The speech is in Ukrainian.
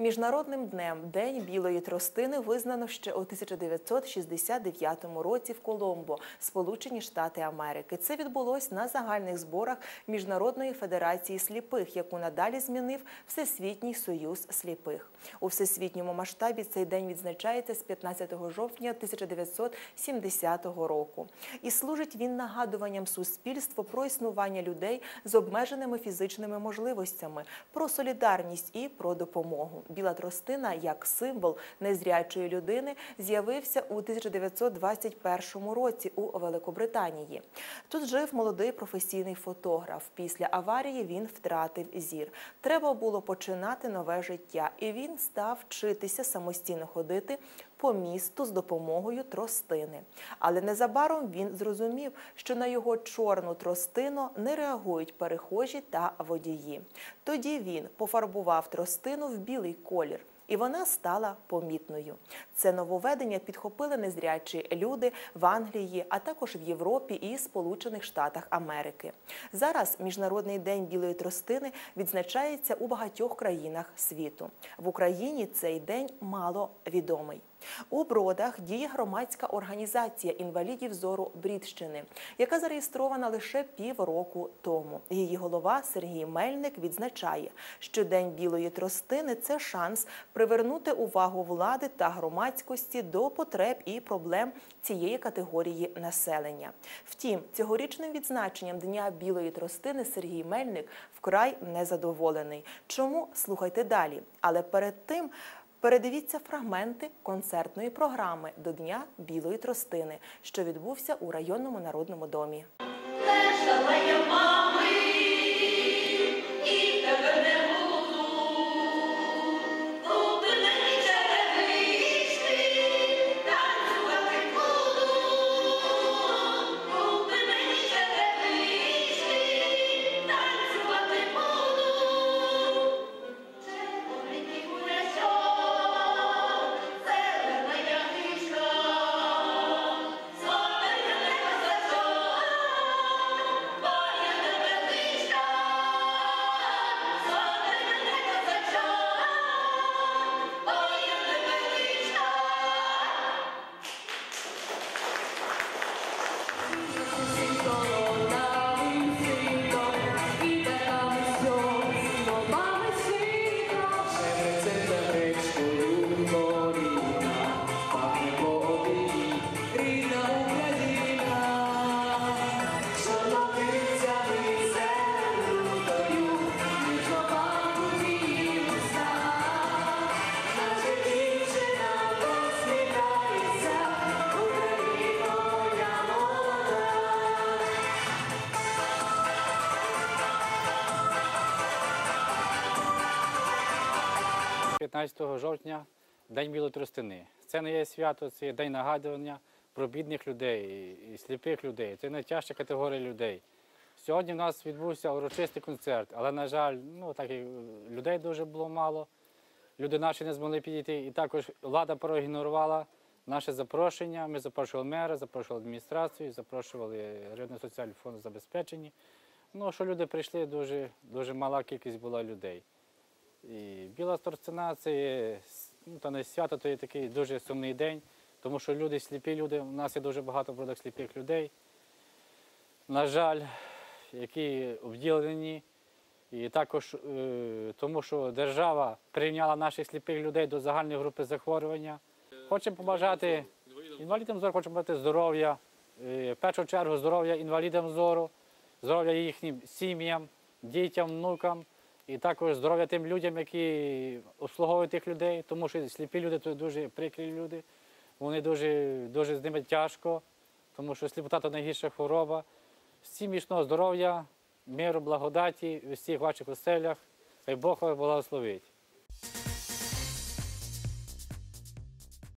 Міжнародним днем День білої тростини визнано ще у 1969 році в Коломбо, Сполучені Штати Америки. Це відбулось на загальних зборах Міжнародної федерації сліпих, яку надалі змінив Всесвітній союз сліпих. У всесвітньому масштабі цей день відзначається з 15 жовтня 1970 року. І служить він нагадуванням суспільству про існування людей з обмеженими фізичними можливостями, про солідарність і про допомогу. Біла тростина як символ незрячої людини з'явився у 1921 році у Великобританії. Тут жив молодий професійний фотограф. Після аварії він втратив зір. Треба було починати нове життя, і він став вчитися самостійно ходити по місту з допомогою тростини. Але незабаром він зрозумів, що на його чорну тростину не реагують перехожі та водії. Тоді він пофарбував тростину в білий колір. І вона стала помітною. Це нововведення підхопили незрячі люди в Англії, а також в Європі і Сполучених Штатах Америки. Зараз Міжнародний день білої тростини відзначається у багатьох країнах світу. В Україні цей день мало відомий. У бродах діє громадська організація інвалідів зору Брідщини, яка зареєстрована лише півроку тому. Її голова Сергій Мельник відзначає, що День білої тростини це шанс привернути увагу влади та громадськості до потреб і проблем цієї категорії населення. Втім, цьогорічним відзначенням Дня білої тростини Сергій Мельник вкрай незадоволений. Чому слухайте далі? Але перед тим. Передивіться фрагменти концертної програми до Дня білої тростини, що відбувся у районному народному домі. Лежала я мами, 15 жовтня День білої тростини. Це не є свято, це є день нагадування про бідних людей і сліпих людей. Це найтяжча категорія людей. Сьогодні в нас відбувся урочистий концерт, але, на жаль, ну, так і людей дуже було мало. Люди наші не змогли підійти. І також влада проігнорувала наше запрошення. Ми запрошували мера, запрошували адміністрацію, запрошували районний соціальний фонд забезпечення. Ну, що люди прийшли, дуже, дуже мала кількість була людей. І біла торцина це ну, та не свято, то є такий дуже сумний день, тому що люди сліпі люди, у нас є дуже багато продаж сліпих людей. На жаль, які обділені. І також е, тому, що держава прийняла наших сліпих людей до загальної групи захворювання. Хочемо побажати інвалідам зору, хочемо побажати здоров'я, е, в першу чергу здоров'я інвалідам зору, здоров'я їхнім сім'ям, дітям, внукам. І також здоров'я тим людям, які обслуговують тих людей, тому що сліпі люди це дуже прикрі люди. Вони дуже, дуже з ними тяжко, тому що сліпота то найгірша хвороба. Всім міцного здоров'я, миру, благодаті у всіх ваших оселях. Хай Бог вас благословить.